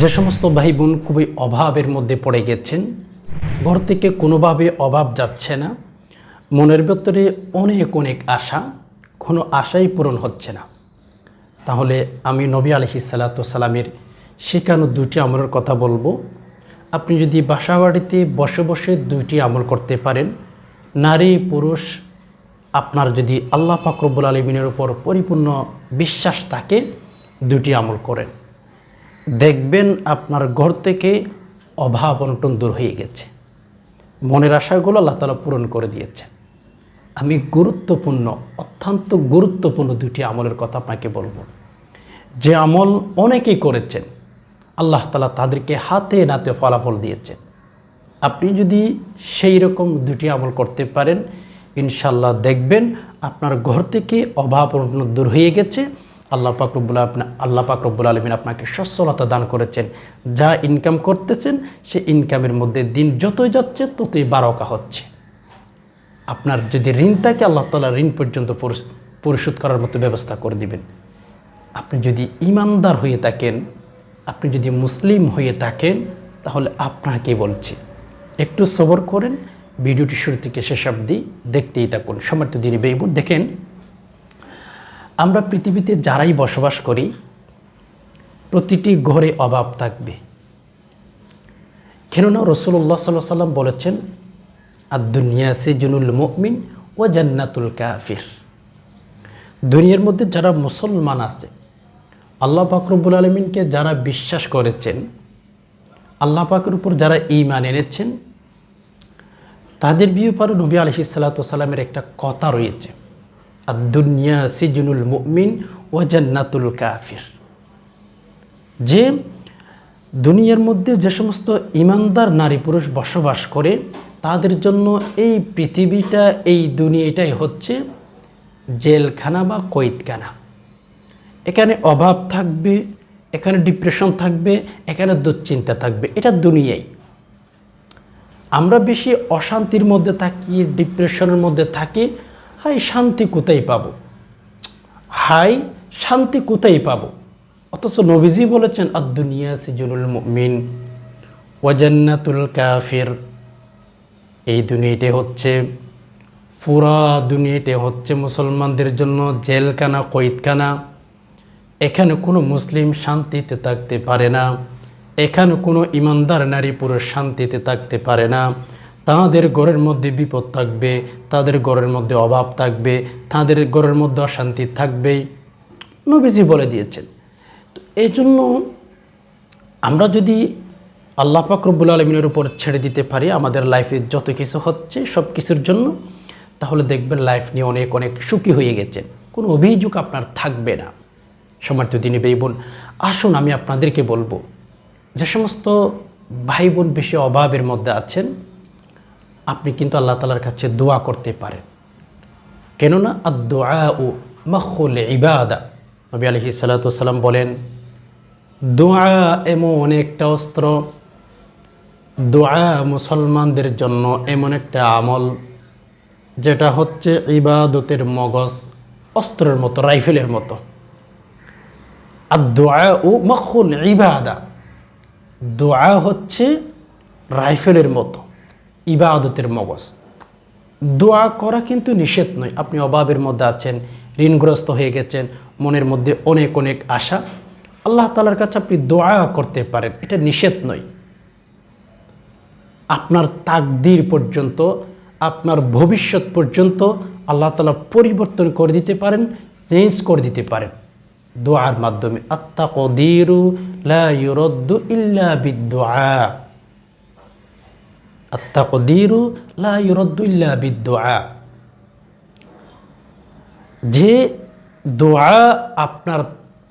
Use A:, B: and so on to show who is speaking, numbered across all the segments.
A: যে সমস্ত ভাই বোন খুবই অভাবের মধ্যে পড়ে গেছেন, ঘর থেকে কোনোভাবে অভাব যাচ্ছে না, মনের ভেতরে অনেক অনেক আশা, কোনো আশাই পূরণ হচ্ছে না। তাহলে আমি নবী আলহি সালামের শেখানো দুটি আমলের কথা বলব। আপনি যদি বাসা বাড়িতে বসে বসে দুইটি আমল করতে পারেন, নারী, পুরুষ, আপনার যদি আল্লাহ ফাকরবুল আলমিনের উপর পরিপূর্ণ বিশ্বাস থাকে দুটি আমল করেন। দেখবেন আপনার ঘর থেকে অভাব অনটন দূর হয়ে গেছে। মনের আশাগুলো আল্লাহ তালা পূরণ করে দিয়েছেন। আমি গুরুত্বপূর্ণ, অত্যন্ত গুরুত্বপূর্ণ দুটি আমলের কথা আপনাকে বলব। যে আমল অনেকেই করেছেন, আল্লাহ তালা তাদেরকে হাতে নাতে ফলাফল দিয়েছেন। আপনি যদি সেই রকম দুটি আমল করতে পারেন ইনশাল্লাহ দেখবেন আপনার ঘর থেকে অভাব অনটন দূর হয়ে গেছে। আল্লাহ পাকরবুল আপনা আল্লাহ পাকরবুল আলমিন আপনাকে সচ্ছলতা দান করেছেন। যা ইনকাম করতেছেন, সে ইনকামের মধ্যে দিন যতই যাচ্ছে, ততই বারকা হচ্ছে। আপনার যদি ঋণ থাকে, আল্লাহ তালা ঋণ পর্যন্ত পরিশ- পরিশোধ করার মতো ব্যবস্থা করে দিবেন। আপনি যদি ইমানদার হয়ে থাকেন, আপনি যদি মুসলিম হয়ে থাকেন, তাহলে আপনাকে বলছি, একটু সবর করেন। ভিডিওটি শুরু থেকে শেষ অবধি দেখতেই থাকুন। সমর্থ দিনী বেইবুন দেখেন আমরা পৃথিবীতে যারাই বসবাস করি, প্রতিটি ঘরে অভাব থাকবে। কেননা রসুল্লাহ সাল্লাহ সাল্লাম বলেছেন আদুনিয়া সিজনুল মুমিন ও জান্নাতুল কাফির। দুনিয়ার মধ্যে যারা মুসলমান আছে, আল্লাহ পাকরবুল আলমিনকে যারা বিশ্বাস করেছেন, আল্লাহ পাকের উপর যারা ইমান এনেছেন, তাদের ব্যাপারে নবী আলহি সাল্লামের একটা কথা রয়েছে। আর দুনিয়া সিজনুল মুমিন ও জান্নাতুল কাফির যে দুনিয়ার মধ্যে যে সমস্ত ইমানদার নারী পুরুষ বসবাস করে, তাদের জন্য এই পৃথিবীটা, এই দুনিয়াটাই হচ্ছে জেলখানা বা কয়েদখানা। এখানে অভাব থাকবে, এখানে ডিপ্রেশন থাকবে, এখানে দুশ্চিন্তা থাকবে। এটা দুনিয়াই। আমরা বেশি অশান্তির মধ্যে থাকি ডিপ্রেশনের মধ্যে থাকি হাই শান্তি কোথায় পাবো? হাই শান্তি কোথায় পাবো? অথচ নবীজি বলেছেন আদুনিয়া সিজুল মুমিন, ওয়াজান্নাতুল কাফির। এই দুনিয়াটি হচ্ছে, পুরা দুনিয়াটি হচ্ছে মুসলমানদের জন্য জেলখানা, কয়েদখানা। এখানে কোনো মুসলিম শান্তিতে থাকতে পারে না। এখানে কোনো ইমানদার নারী পুরুষ শান্তিতে থাকতে পারে না। তাদের ঘরের মধ্যে বিপদ থাকবে, তাদের ঘরের মধ্যে অভাব থাকবে, তাদের ঘরের মধ্যে অশান্তি থাকবেই। নবীজি বলে দিয়েছেন। তো এই জন্য আমরা যদি আল্লাহ পাকরবুল আলমিনের উপর ছেড়ে দিতে পারি, আমাদের লাইফে যত কিছু হচ্ছে সব কিছুর জন্য, তাহলে দেখবেন লাইফ নিয়ে অনেক অনেক সুখী হয়ে গেছে কোনো অভিযোগ আপনার থাকবে না। সমার্থ দিনী ভাই বোন, আসুন আমি আপনাদেরকে বলব, যে সমস্ত ভাই বোন বেশি অভাবের মধ্যে আছেন আপনি কিন্তু আল্লাহ তালার কাছে দোয়া করতে পারেন। কেননা আর দোয়া ও মখুল ইবাদা। নবী আলহি সাল্লাম বলেন দোয়া এমন একটা অস্ত্র দোয়া মুসলমানদের জন্য এমন একটা আমল, যেটা হচ্ছে ইবাদতের মগজ, অস্ত্রের মতো, রাইফেলের মতো। আর দোয়া ও মখুল ইবাদা। দোয়া হচ্ছে রাইফেলের মতো। ইবাদতের মগজ। দোয়া করা কিন্তু নিষেধ নয়। আপনি অভাবের মধ্যে আছেন, ঋণগ্রস্ত হয়ে গেছেন, মনের মধ্যে অনেক অনেক আশা। আল্লাহ তালার কাছে আপনি দোয়া করতে পারেন। এটা নিষেধ নয়। আপনার তাকদির পর্যন্ত, আপনার ভবিষ্যৎ পর্যন্ত আল্লাহ তালা পরিবর্তন করে দিতে পারেন, চেঞ্জ করে দিতে পারেন। দোয়ার মাধ্যমে আত্মা কদিরু লা ইউরদ্দু ইল্লা বিদ্দোয়া যে দোয়া আপনার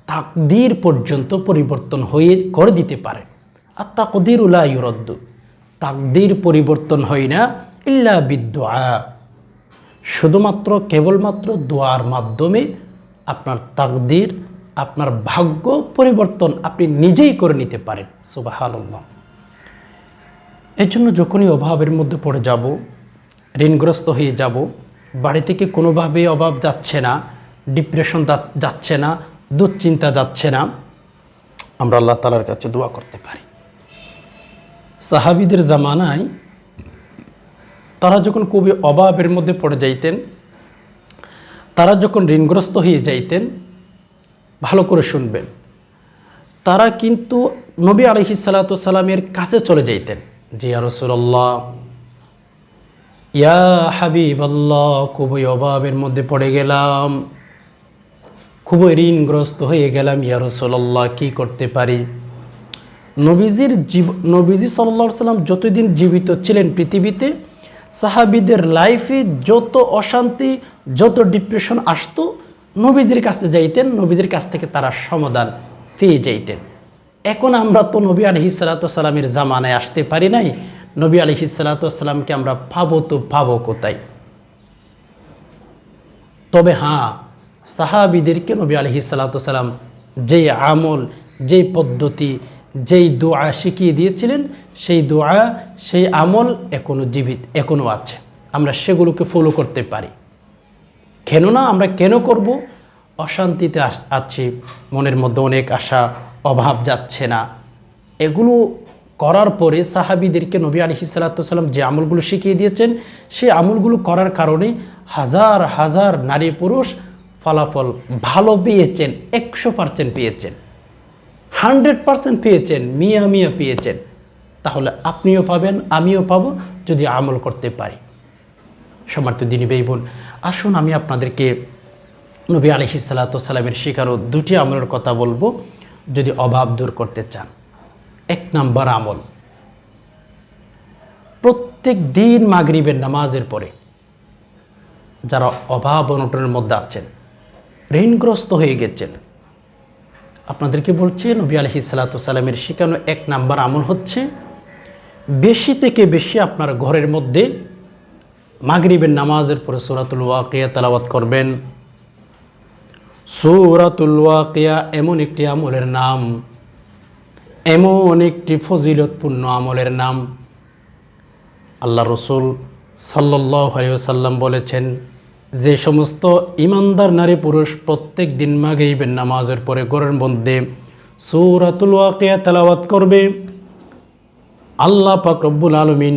A: তাকদির পর্যন্ত পরিবর্তন হয়ে করে দিতে পারে। আর তাকদির উলা ইউরদ্দু। তাকদির পরিবর্তন হয় না, ইল্লা বিদোয়া শুধুমাত্র, কেবলমাত্র দোয়ার মাধ্যমে আপনার তাকদির, আপনার ভাগ্য পরিবর্তন আপনি নিজেই করে নিতে পারেন। সুবাহ এর জন্য যখনই অভাবের মধ্যে পড়ে যাব, ঋণগ্রস্ত হয়ে যাব, বাড়ি থেকে কোনোভাবে অভাব যাচ্ছে না ডিপ্রেশন যাচ্ছে না, দুশ্চিন্তা যাচ্ছে না, আমরা আল্লাহ তালার কাছে দোয়া করতে পারি। সাহাবিদের জামানায় তারা যখন খুবই অভাবের মধ্যে পড়ে যাইতেন, তারা যখন ঋণগ্রস্ত হয়ে যাইতেন, ভালো করে শুনবেন, তারা কিন্তু নবী আলহি সালামের কাছে চলে যাইতেন। জি রসুল্লাহ ইয়া হাবিব আল্লাহ খুবই অভাবের মধ্যে পড়ে গেলাম, খুবই ঋণগ্রস্ত হয়ে গেলাম, ইয়া রসুল্লাহ কী করতে পারি? নবীজির জীব, নবীজি সাল্লা সাল্লাম যতদিন জীবিত ছিলেন পৃথিবীতে, সাহাবিদের লাইফে যত অশান্তি, যত ডিপ্রেশন আসতো, নবীজির কাছে যাইতেন, নবীজির কাছ থেকে তারা সমাধান পেয়ে যাইতেন। এখন আমরা তো নবী আলহি সালাতামের জামানায় আসতে পারি নাই। নবী আলহি সালাতামকে আমরা পাবো তো পাবো কোথায়? তবে হ্যাঁ সাহাবিদেরকে নবী আলহি সালাতাম যেই আমল, যেই পদ্ধতি, যেই দোয়া শিখিয়ে দিয়েছিলেন, সেই দোয়া, সেই আমল এখনও জীবিত এখনও আছে। আমরা সেগুলোকে ফলো করতে পারি। কেননা আমরা কেন করব? অশান্তিতে আছি, মনের মধ্যে অনেক আশা অভাব যাচ্ছে না। এগুলো করার পরে সাহাবিদেরকে নবী আলহি সাল্লাম যে আমলগুলো শিখিয়ে দিয়েছেন, সেই আমলগুলো করার কারণে হাজার হাজার নারী পুরুষ ফলাফল ভালো পেয়েছেন, একশো পার্সেন্ট পেয়েছেন, হান্ড্রেড পার্সেন্ট পেয়েছেন, মিয়া মিয়া পেয়েছেন। তাহলে আপনিও পাবেন, আমিও পাব যদি আমল করতে পারি। সমার্থ দিনী বেই বোন, আসুন আমি আপনাদেরকে নবী আলহি সালামের শিকারও দুটি আমলের কথা বলব। যদি অভাব দূর করতে চান। এক নাম্বার আমল। প্রত্যেক দিন মাগরিবের নামাজের পরে যারা অভাব অনটনের মধ্যে আছেন, ঋণগ্রস্ত হয়ে গেছেন, আপনাদেরকে বলছি, নবী আলহি সালামের শেখানো এক নাম্বার আমল হচ্ছে, বেশি থেকে বেশি আপনার ঘরের মধ্যে মাগরিবের নামাজের পরে সুরাতুল ওয়াকিয়া তালাবাত করবেন সুরাতুল এমন একটি আমলের নাম, এমন একটি ফজিলতপূর্ণ আমলের নাম। আল্লাহ রসুল সাল্লাহ সাল্লাম বলেছেন, যে সমস্ত ইমানদার নারী পুরুষ প্রত্যেক দিন মাগরিবের নামাজের পরে ঘরের মধ্যে সুরাতুল ওয়াকিয়া তেলাওয়াত করবে, আল্লাহ পাক রব্বুল আলমিন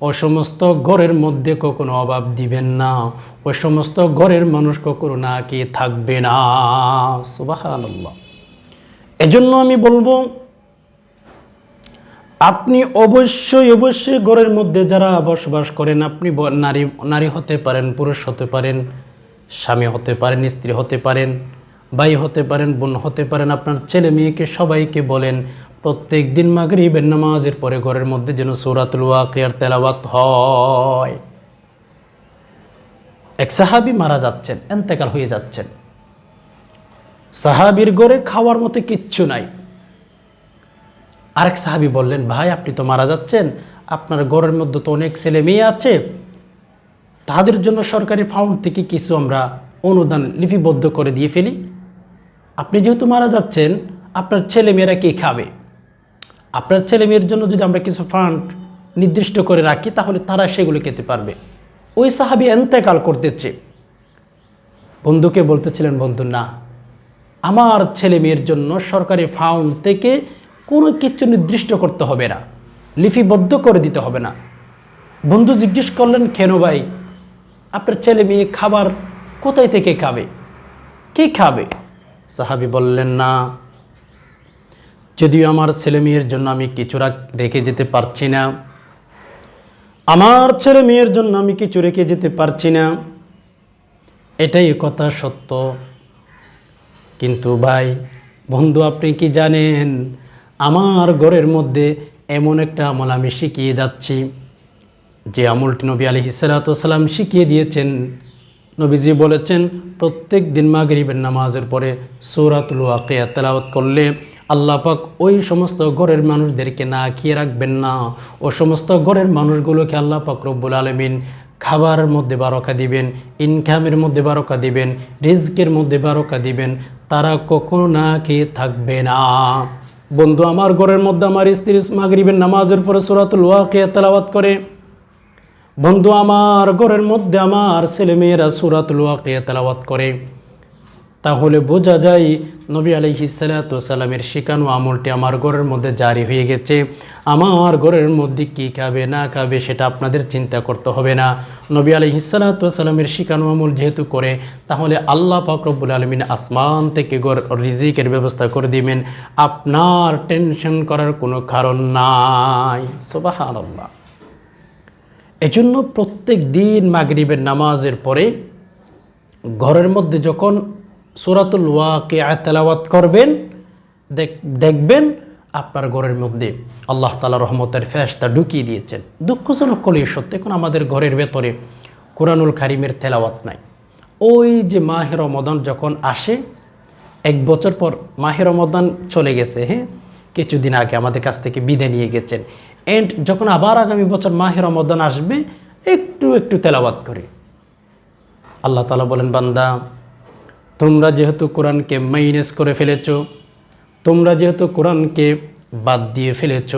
A: ও সমস্ত ঘরের মধ্যে কখনো অভাব দিবেন না। ও সমস্ত ঘরের মানুষ কখনো না কি থাকবে না। সুবাহান এজন্য আমি বলব, আপনি অবশ্যই অবশ্যই ঘরের মধ্যে যারা বসবাস করেন, আপনি নারী নারী হতে পারেন, পুরুষ হতে পারেন, স্বামী হতে পারেন, স্ত্রী হতে পারেন, ভাই হতে পারেন, বোন হতে পারেন, আপনার ছেলে মেয়েকে সবাইকে বলেন প্রত্যেক দিন মাগরিবের নামাজের পরে ঘরের মধ্যে যেন সৌরাতুল ওয়াকিয়ার তেলাওয়াত হয়। এক সাহাবি মারা যাচ্ছেন, এন্তেকাল হয়ে যাচ্ছেন। সাহাবির ঘরে খাওয়ার মতো কিচ্ছু নাই। আরেক সাহাবি বললেন, ভাই, আপনি তো মারা যাচ্ছেন। আপনার ঘরের মধ্যে তো অনেক ছেলে মেয়ে আছে। তাদের জন্য সরকারি ফাউন্ড থেকে কিছু আমরা অনুদান লিপিবদ্ধ করে দিয়ে ফেলি। আপনি যেহেতু মারা যাচ্ছেন, আপনার ছেলে মেয়েরা কি খাবে? আপনার ছেলে মেয়ের জন্য যদি আমরা কিছু ফান্ড নির্দিষ্ট করে রাখি, তাহলে তারা সেগুলো খেতে পারবে। ওই সাহাবি এন্তেকাল করতেছে। বন্ধুকে বলতেছিলেন, বন্ধু, না, আমার ছেলে মেয়ের জন্য সরকারি ফাউন্ড থেকে কোনো কিছু নির্দিষ্ট করতে হবে না, লিপিবদ্ধ করে দিতে হবে না। বন্ধু জিজ্ঞেস করলেন, কেন ভাই? আপনার ছেলে মেয়ে খাবার কোথায় থেকে খাবে? কে খাবে? সাহাবি বললেন, না যদিও আমার ছেলে মেয়ের জন্য আমি কিছু রাখ- যেতে পারছি না। আমার ছেলে মেয়ের জন্য আমি কিছু রেখে যেতে পারছি না। এটাই কথা সত্য। কিন্তু ভাই, বন্ধু, আপনি কি জানেন, আমার ঘরের মধ্যে এমন একটা আমল আমি শিখিয়ে যাচ্ছি, যে আমলটি নবী আলি সালাম শিখিয়ে দিয়েছেন। নবীজি বলেছেন, প্রত্যেক দিন মাগরিবের নামাজের পরে সৌরাতুল ওয়াকিয়া তেলাওয়াত করলে আল্লাহ পাক ওই সমস্ত ঘরের মানুষদেরকে না খেয়ে রাখবেন না। ও সমস্ত ঘরের মানুষগুলোকে আল্লাহ পাক রব্বুল আলমিন খাবারের মধ্যে বারকা দিবেন, ইনকামের মধ্যে বারকা দিবেন, রিজকের মধ্যে বারকা দিবেন, তারা কখনো না খেয়ে থাকবে না। বন্ধু, আমার ঘরের মধ্যে আমার স্ত্রী মাগরিবের নামাজের পরে সুরাতুল ওয়াকিয়া তেলাওয়াত করে। বন্ধু, আমার ঘরের মধ্যে আমার ছেলেমেয়েরা সুরাতুল ওয়াকিয়া তেলাওয়াত করে। তাহলে বোঝা যায় নবী আলহিসাল্লামের শিকানো আমলটি আমার ঘরের মধ্যে জারি হয়ে গেছে। আমার ঘরের মধ্যে কি খাবে, না খাবে সেটা আপনাদের চিন্তা করতে হবে না। নবী আলহিসাল্লামের শিকানো আমল যেহেতু করে, তাহলে আল্লাহ পাকরবুল আলমিন আসমান থেকে গর রিজিকের ব্যবস্থা করে দিবেন। আপনার টেনশন করার কোনো কারণ নাই। সোবাহ আল্লাহ এজন্য প্রত্যেক দিন মাগরিবের নামাজের পরে ঘরের মধ্যে যখন সুরাতুল ওয়াকে তেলাওয়াত করবেন, দেখ- দেখবেন আপনার ঘরের মধ্যে আল্লাহ তালা রহমতের ফেসটা ঢুকিয়ে দিয়েছেন। দুঃখজনক কলিয়ে সত্যি, এখন আমাদের ঘরের ভেতরে কোরআনুল কারিমের তেলাওয়াত নাই। ওই যে মাহে রমদান যখন আসে, এক বছর পর মাহে রমদান চলে গেছে হ্যাঁ? কিছুদিন আগে আমাদের কাছ থেকে বিদায় নিয়ে গেছেন। এন্ড যখন আবার আগামী বছর মাহে রমদান আসবে, একটু একটু তেলাওয়াত করে। আল্লাহ তালা বলেন, বান্দা তোমরা যেহেতু কোরআনকে মাইনাস করে ফেলেছ, তোমরা যেহেতু কোরআনকে বাদ দিয়ে ফেলেছ,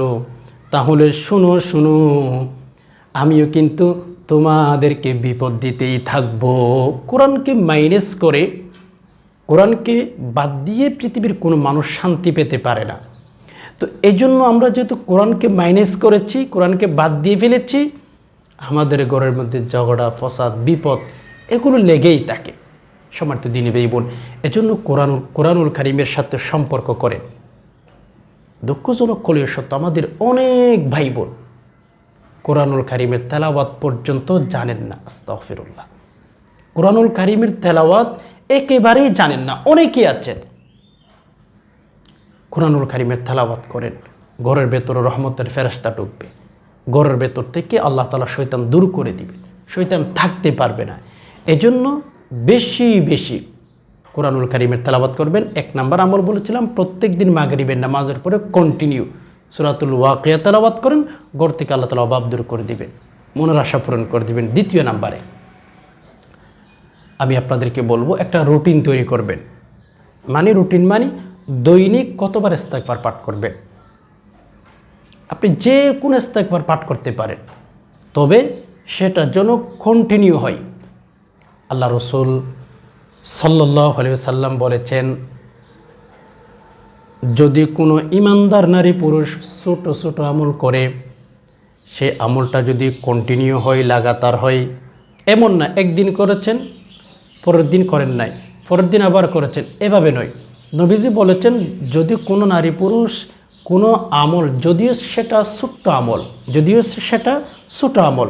A: তাহলে শুনো শুনো, আমিও কিন্তু তোমাদেরকে বিপদ দিতেই থাকব। কোরআনকে মাইনাস করে, কোরআনকে বাদ দিয়ে পৃথিবীর কোনো মানুষ শান্তি পেতে পারে না। তো এই জন্য আমরা যেহেতু কোরআনকে মাইনাস করেছি, কোরআনকে বাদ দিয়ে ফেলেছি, আমাদের ঘরের মধ্যে ঝগড়া, ফসাদ, বিপদ, এগুলো লেগেই থাকে। সমার্থ দিনী বেই বোন, এজন্য কোরআন কোরআনুল কারিমের সাথে সম্পর্ক করেন দুঃখজনক কলীয় সত্য, আমাদের অনেক ভাই বোন কোরআনুল কারিমের তেলাওয়াত পর্যন্ত জানেন না, আস্তাগফিরুল্লাহ। কোরআনুল কারিমের তেলাওয়াত একেবারেই জানেন না, অনেকেই আছেন কোরআনুল কারিমের তেলাওয়াত করেন, ঘরের ভেতরে রহমতের ফেরস্তা ঢুকবে। ঘরের ভেতর থেকে আল্লাহ তালা শৈতান দূর করে দিবে শৈতান থাকতে পারবে না। এজন্য বেশি বেশি কোরআনুল কারিমের তেলাওয়াত করবেন। এক নাম্বার আমল বলেছিলাম প্রত্যেক দিন মাগরিবের নামাজের পরে কন্টিনিউ সুরাতুল ওয়াকিয়া তেলাওয়াত করেন, ঘর থেকে আল্লাহ তালা অভাব দূর করে দিবেন, মনের আশা পূরণ করে দিবেন। দ্বিতীয় নাম্বারে আমি আপনাদেরকে বলব, একটা রুটিন তৈরি করবেন। মানে রুটিন মানে দৈনিক কতবার ইস্তেকবার পাঠ করবেন। আপনি যে কোনো ইস্তেকবার পাঠ করতে পারেন, তবে সেটা যেন কন্টিনিউ হয়। আল্লাহ রসুল সাল্লাহ সাল্লাম বলেছেন, যদি কোনো ইমানদার নারী পুরুষ ছোট ছোট আমল করে, সে আমলটা যদি কন্টিনিউ হয়, লাগাতার হয়, এমন না, একদিন করেছেন, পরের দিন করেন নাই, পরের দিন আবার করেছেন, এভাবে নয়। নবীজি বলেছেন, যদি কোনো নারী পুরুষ কোনো আমল, যদিও সেটা ছোট্ট আমল, যদিও সেটা ছোট আমল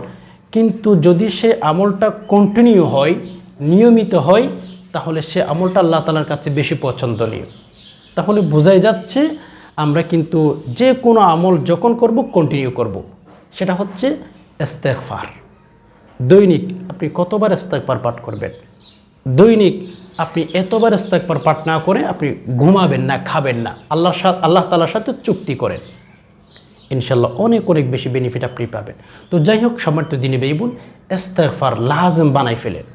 A: কিন্তু যদি সে আমলটা কন্টিনিউ হয়, নিয়মিত হয়, তাহলে সে আমলটা আল্লাহ তালার কাছে বেশি পছন্দনীয়। তাহলে বোঝাই যাচ্ছে, আমরা কিন্তু যে কোনো আমল যখন করব কন্টিনিউ করব। সেটা হচ্ছে ইস্তেগফার। দৈনিক আপনি কতবার ইস্তেগফার পাঠ করবেন? দৈনিক আপনি এতবার ইস্তেগফার পাঠ না করে আপনি ঘুমাবেন না, খাবেন না। আল্লাহর সাথে আল্লাহ তালার সাথে চুক্তি করেন। ইনশাল্লাহ অনেক অনেক বেশি বেনিফিট আপনি পাবেন। তো যাই হোক সমর্থ দিনে বেইবুন ইস্তফার লাজম বানাই ফেলেন।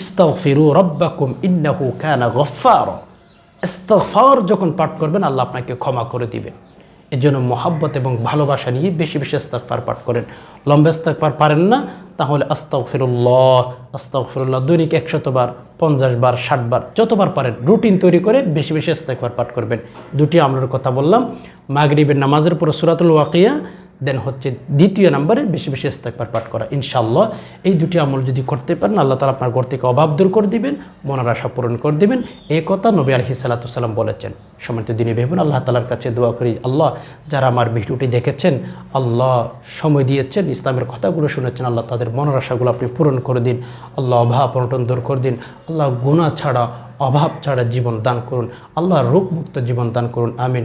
A: ইস্তাগফিরু রব্বাকুম ইন্নাহু কানা গফার ইস্তফার যখন পাঠ করবেন, আল্লাহ আপনাকে ক্ষমা করে দিবেন। এর জন্য মহাব্বত এবং ভালোবাসা নিয়ে বেশি বেশি ইস্তেগফার পাঠ করেন। লম্বা ইস্তেগফার পারেন না, তাহলে আস্তাক ফিরুল্লাহ আস্তাক ফিরুল্লাহ দৈনিক একশতবার পঞ্চাশ বার, ষাট বার, যতবার পারেন রুটিন তৈরি করে বেশি বেশি ইস্তেগফার পাঠ করবেন। দুটি আমলের কথা বললাম। মাগরিবের নামাজের পরে সুরাতুল ওয়াকিয়া দেন হচ্ছে দ্বিতীয় নম্বরে বেশি বেশি ইস্তেকবার পাঠ করা। ইনশাল্লাহ এই দুটি আমল যদি করতে পারেন, আল্লাহ তালা আপনার ঘর থেকে অভাব দূর করে দিবেন, মনের আশা পূরণ করে দিবেন। এই কথা নবী আলহি সাল্লাতুসাল্লাম বলেছেন। সময়ত দিনে ভেবেন আল্লাহ তালার কাছে দোয়া করি, আল্লাহ যারা আমার ভিডিওটি দেখেছেন, আল্লাহ সময় দিয়েছেন, ইসলামের কথাগুলো শুনেছেন, আল্লাহ তাদের মনের আশাগুলো আপনি পূরণ করে দিন। আল্লাহ অভাব অনটন দূর করে দিন। আল্লাহ গুণা ছাড়া, অভাব ছাড়া জীবন দান করুন। আল্লাহ রোগমুক্ত জীবন দান করুন। আমিন।